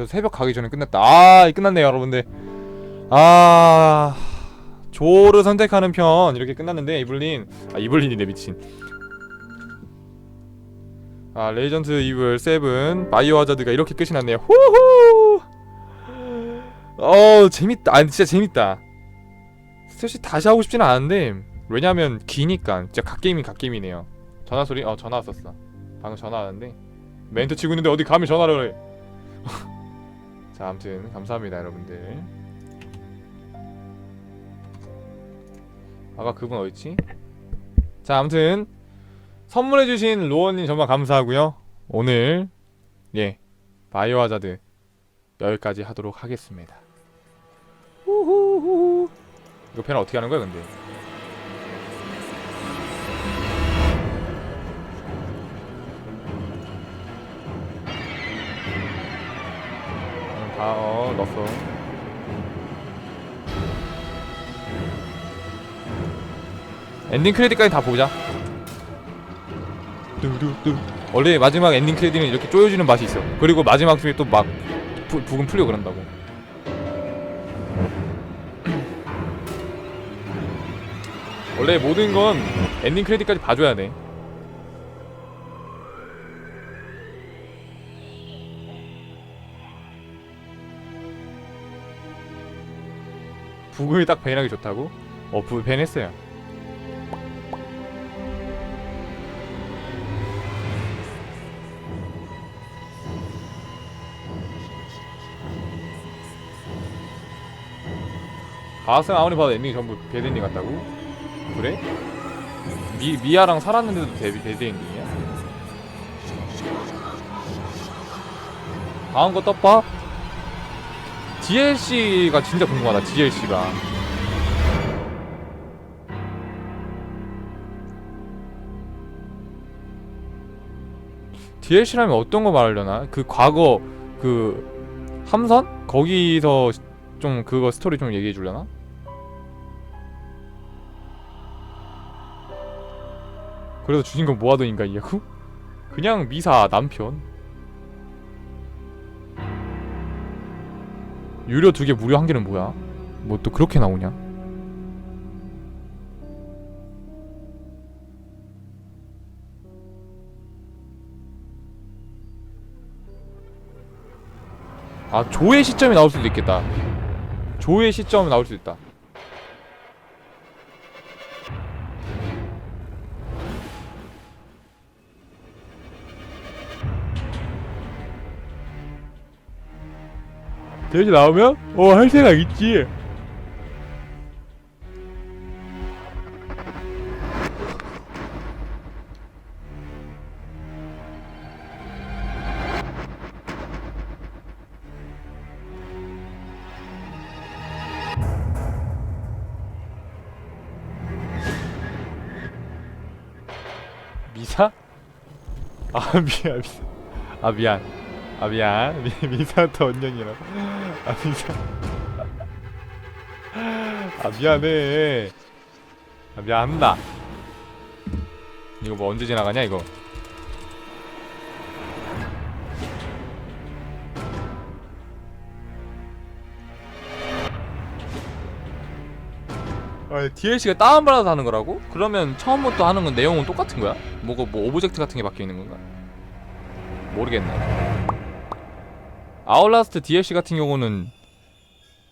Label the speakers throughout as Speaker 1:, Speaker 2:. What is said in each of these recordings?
Speaker 1: 그래서 새벽 가기 전에 끝났다. 아, 끝났네요, 여러분들. 아, 조를 선택하는 편 이렇게 끝났는데 이블린, 아 이블린이네 미친. 아, 레이전트 이블 7 바이오 하자드가 이렇게 끝이 났네요. 후후. 어, 재밌다. 아, 진짜 재밌다. 스트레스 다시 하고 싶지는 않은데 왜냐면 기니까 진짜 갓게임이 갓게임이네요. 전화 소리? 어, 전화 왔었어. 방금 전화 왔는데 멘트 치고 있는데 어디 감히 전화를 해. 자, 아무튼 감사합니다, 여러분들. 아까 그분 어딨지? 자, 아무튼 선물해주신 로원님 정말 감사하고요. 오늘 예 바이오 하자드 여기까지 하도록 하겠습니다. 후후후. 이거 펜 어떻게 하는 거야, 근데? 응, 다 어, 넣었어. 엔딩 크레딧까지 다 보자. 뚜루뚜. 원래 마지막 엔딩 크레딧은 이렇게 쪼여지는 맛이 있어. 그리고 마지막 중에 또 막 부금 풀려 그런다고. 원래 모든 건 엔딩 크레딧까지 봐줘야 돼. 부금이 딱 밴하기 좋다고? 어, 부, 밴 했어요. 가슴 아무리 봐도 엔딩이 전부 배드 엔딩 같다고? 그래? 미, 미아랑 살았는데도 배, 배드 엔딩이야? 다음 거 떡밥? DLC가 진짜 궁금하다 DLC가 DLC라면 어떤 거 말하려나? 그 과거 그 함선? 거기서 좀 그거 스토리 좀 얘기해 주려나? 그래서 주인공 모아둔 인간이냐고? 그냥 미사 남편 유료 두 개 무료 한 개는 뭐야? 뭐 또 그렇게 나오냐? 아 조회 시점이 나올 수도 있겠다 조회 시점이 나올 수 있다 대체 나오면? 어 할 생각 있지 미사? 아 미안 미안 아 미안 아 미안 미, 미사한테 언년이라고 아 미사 아 미안해 아 미안합니다 이거 뭐 언제 지나가냐 이거 아, DLC가 다운받아서 하는 거라고? 그러면 처음부터 하는 건 내용은 똑같은 거야? 뭐가 뭐 오브젝트 같은 게 바뀌어 있는 건가? 모르겠네. 아웃라스트 DLC 같은 경우는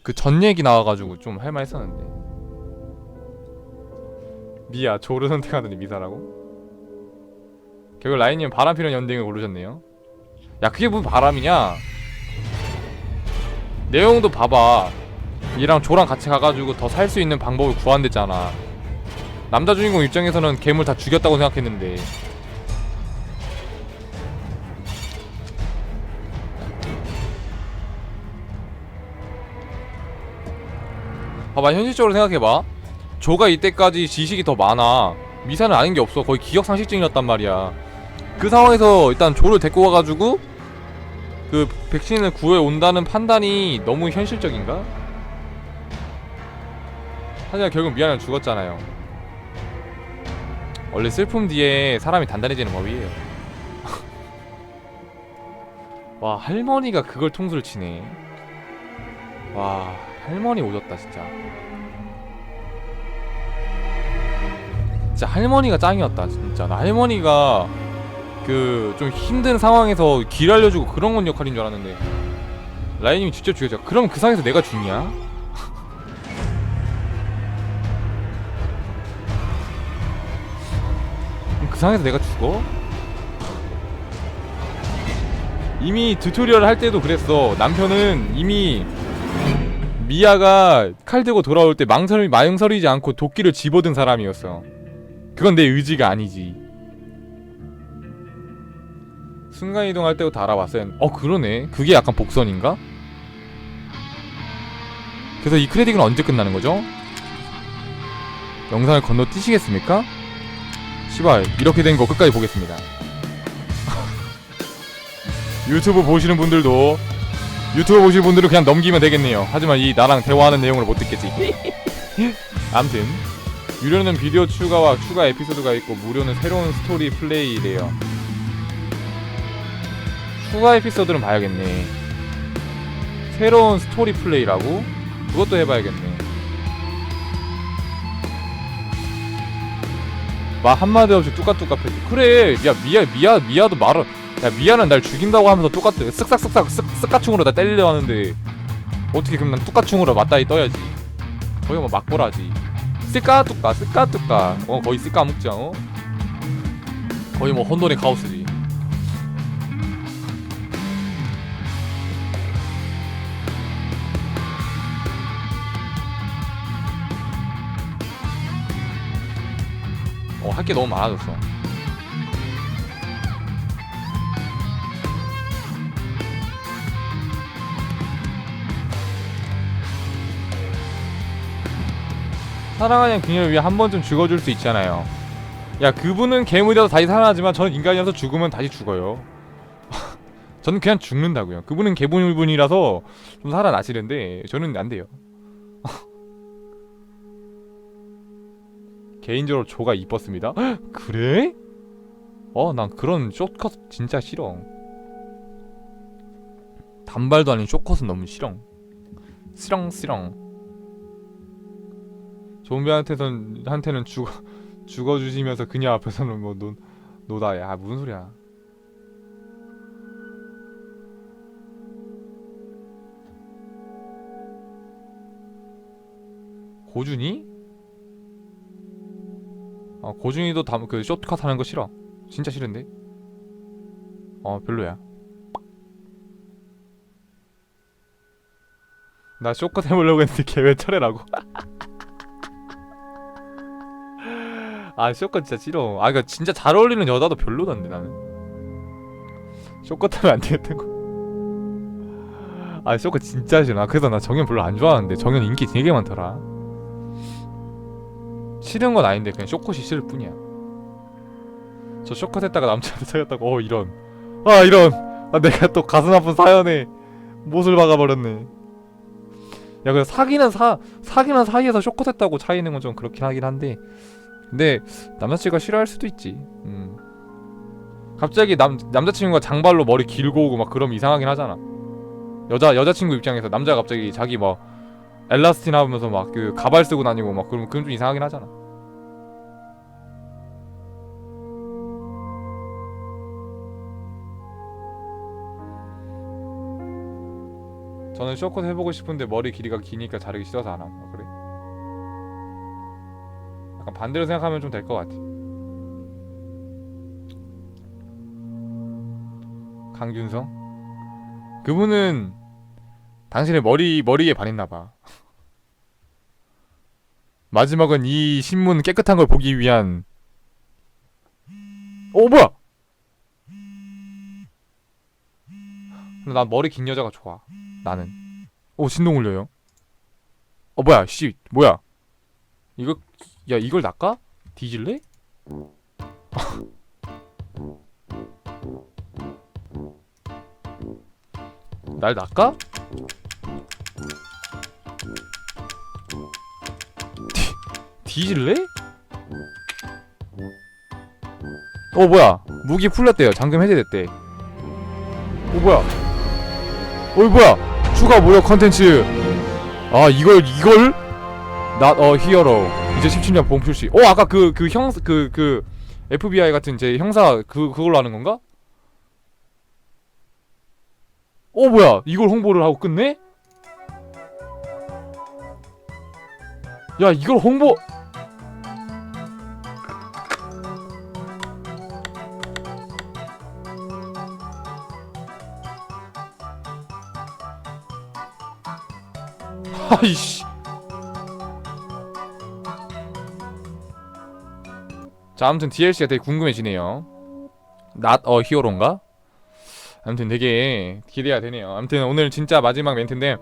Speaker 1: 그 전 얘기 나와가지고 좀 할만했었는데. 미야 조를 선택하더니 미사라고? 결국 라인님 바람 피는 연등을 고르셨네요. 야 그게 무슨 바람이냐? 내용도 봐봐. 얘랑 조랑 같이 가가지고 더 살 수 있는 방법을 구한댔잖아. 남자 주인공 입장에서는 괴물 다 죽였다고 생각했는데 봐봐 현실적으로 생각해봐. 조가 이때까지 지식이 더 많아. 미사는 아는 게 없어. 거의 기억상실증이었단 말이야. 그 상황에서 일단 조를 데리고 가가지고 그 백신을 구해 온다는 판단이 너무 현실적인가? 하지만 결국 미아는 죽었잖아요. 원래 슬픔 뒤에 사람이 단단해지는 법이에요. 와 할머니가 그걸 통수를 치네. 와 할머니 오졌다 진짜 진짜 할머니가 짱이었다 진짜 나 할머니가 그 좀 힘든 상황에서 길 알려주고 그런 건 역할인 줄 알았는데 라인님이 직접 죽였죠 그럼 그 상황에서 내가 죽냐? 그 상황에서 내가 죽어? 이미 튜토리얼 할 때도 그랬어 남편은 이미 미아가 칼 들고 돌아올 때 망설이 망설이지 않고 도끼를 집어든 사람이었어. 그건 내 의지가 아니지. 순간 이동할 다 알아봤어요. 어 그러네. 그게 약간 복선인가? 그래서 이 크레딧은 언제 끝나는 거죠? 영상을 건너뛰시겠습니까? 시발 이렇게 된 거 끝까지 보겠습니다. 유튜브 보시는 분들도 유튜브 보실 분들은 그냥 넘기면 되겠네요. 하지만 이 나랑 대화하는 내용을 못 듣겠지. 암튼 유료는 비디오 추가와 추가 에피소드가 있고 무료는 새로운 스토리 플레이래요. 추가 에피소드는 봐야겠네. 새로운 스토리 플레이라고? 그것도 해봐야겠네. 말 한마디 없이 뚜까뚜까 패지. 그래, 야 미야 미야 미야도 말을 야 미아는 날 죽인다고 하면서 똑같아. 쓱싹쓱싹 쓱 쓱가충으로 나 때리려 하는데 어떻게 그럼 난 뚜까충으로 맞다이 떠야지. 거의 뭐 막보라지. 쓰까뚜까 쓰까뚜까 어 거의 쓰까묵자 어? 거의 뭐 혼돈의 카오스지. 어 할 게 너무 많아졌어 사랑하는 그녀를 위해 한 번쯤 죽어줄 수 있잖아요. 야 그분은 괴물이라서 다시 살아나지만 저는 인간이라서 죽으면 다시 죽어요. 저는 그냥 죽는다고요. 그분은 괴물분이라서 좀 살아나시는데 저는 안 돼요. 개인적으로 조가 이뻤습니다. 헉, 그래? 어, 난 그런 쇼컷 진짜 싫어. 단발도 아닌 쇼컷은 너무 싫어. 쓰렁쓰렁. 좀비한테선 한테는 죽어 죽어 주시면서 그녀 앞에서는 뭐 노, 노다. 야 무슨 소리야? 고준이? 아 고준이도 담, 그 쇼트컷 하는 거 싫어. 진짜 싫은데? 어 별로야. 나 쇼컷 해보려고 했는데 걔 왜 철회라고 아 쇼컷 진짜 싫어. 아 이거 진짜 잘 어울리는 여자도 별로던데 나는. 쇼컷 하면 안 되겠던 거아 쇼컷 진짜 싫어. 나 그래서 나 정현 별로 안 좋아하는데 정현 인기 되게 많더라. 싫은 건 아닌데 그냥 쇼컷이 싫을 뿐이야. 저 쇼컷 했다가 남자한테 사귀었다고. 어 이런. 아 이런. 아 내가 또 가슴 아픈 사연에 못을 박아버렸네. 야 그래 사귀는 사 사귀는 사이에서 쇼컷 했다고 차이는 건 좀 그렇긴 하긴 한데 근데 남자친구가 싫어할 수도 있지. 음. 갑자기 남 남자친구가 장발로 머리 길고 오고 막 그럼 이상하긴 하잖아. 여자 여자친구 입장에서 남자 가 갑자기 자기 뭐 엘라스틴 하면서 막 그 가발 쓰고 다니고 막 그러면 그건 좀 이상하긴 하잖아. 저는 쇼컷 해보고 싶은데 머리 길이가 기니까 자르기 싫어서 안 함. 약간 반대로 생각하면 좀 될 것 같아. 강균성? 그분은 당신의 머리 머리에 반했나 봐. 마지막은 이 신문 깨끗한 걸 보기 위한 어 뭐야? 근데 난 머리 긴 여자가 좋아. 나는. 오 진동 울려요. 어 뭐야? 씨 뭐야? 이거 야 이걸 낚아? 뒤질래? 날 낚아? 뒤, 뒤질래? 어 뭐야 무기 풀렸대요 잠금 해제됐대 어 뭐야 어이 뭐야 추가 무료 컨텐츠 아 이걸 이걸 Not a hero. 이제 17년 봄 출시. 어 아까 그 그형그그 FBI 같은 제 형사 그 그걸로 하는 건가? 어 뭐야. 이걸 홍보를 하고 끝내? 야 이걸 홍보. 아이씨 자 아무튼 DLC가 되게 궁금해지네요. Not a Hero인가? 아무튼 되게 기대가 되네요. 아무튼 오늘 진짜 마지막 멘트인데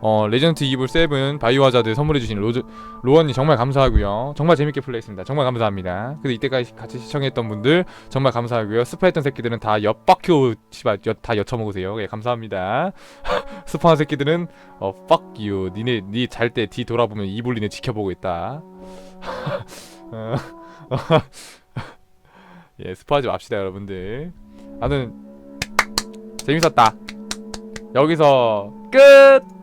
Speaker 1: 어 레전드 이블 7 바이오하자드 선물해주신 로즈 로원님 정말 감사하고요. 정말 재밌게 플레이했습니다. 정말 감사합니다. 그리고 이때까지 같이 시청했던 분들 정말 감사하고요. 스파했던 새끼들은 다 엿박효 씨발 엿, 다 엿쳐먹으세요. 예 감사합니다. 스파한 새끼들은 어 fuck you. 니네 니 잘 때 뒤 돌아보면 이블린을 지켜보고 있다. 어, 예 스파하지 맙시다 여러분들. 아무튼 재밌었다. 여기서 끝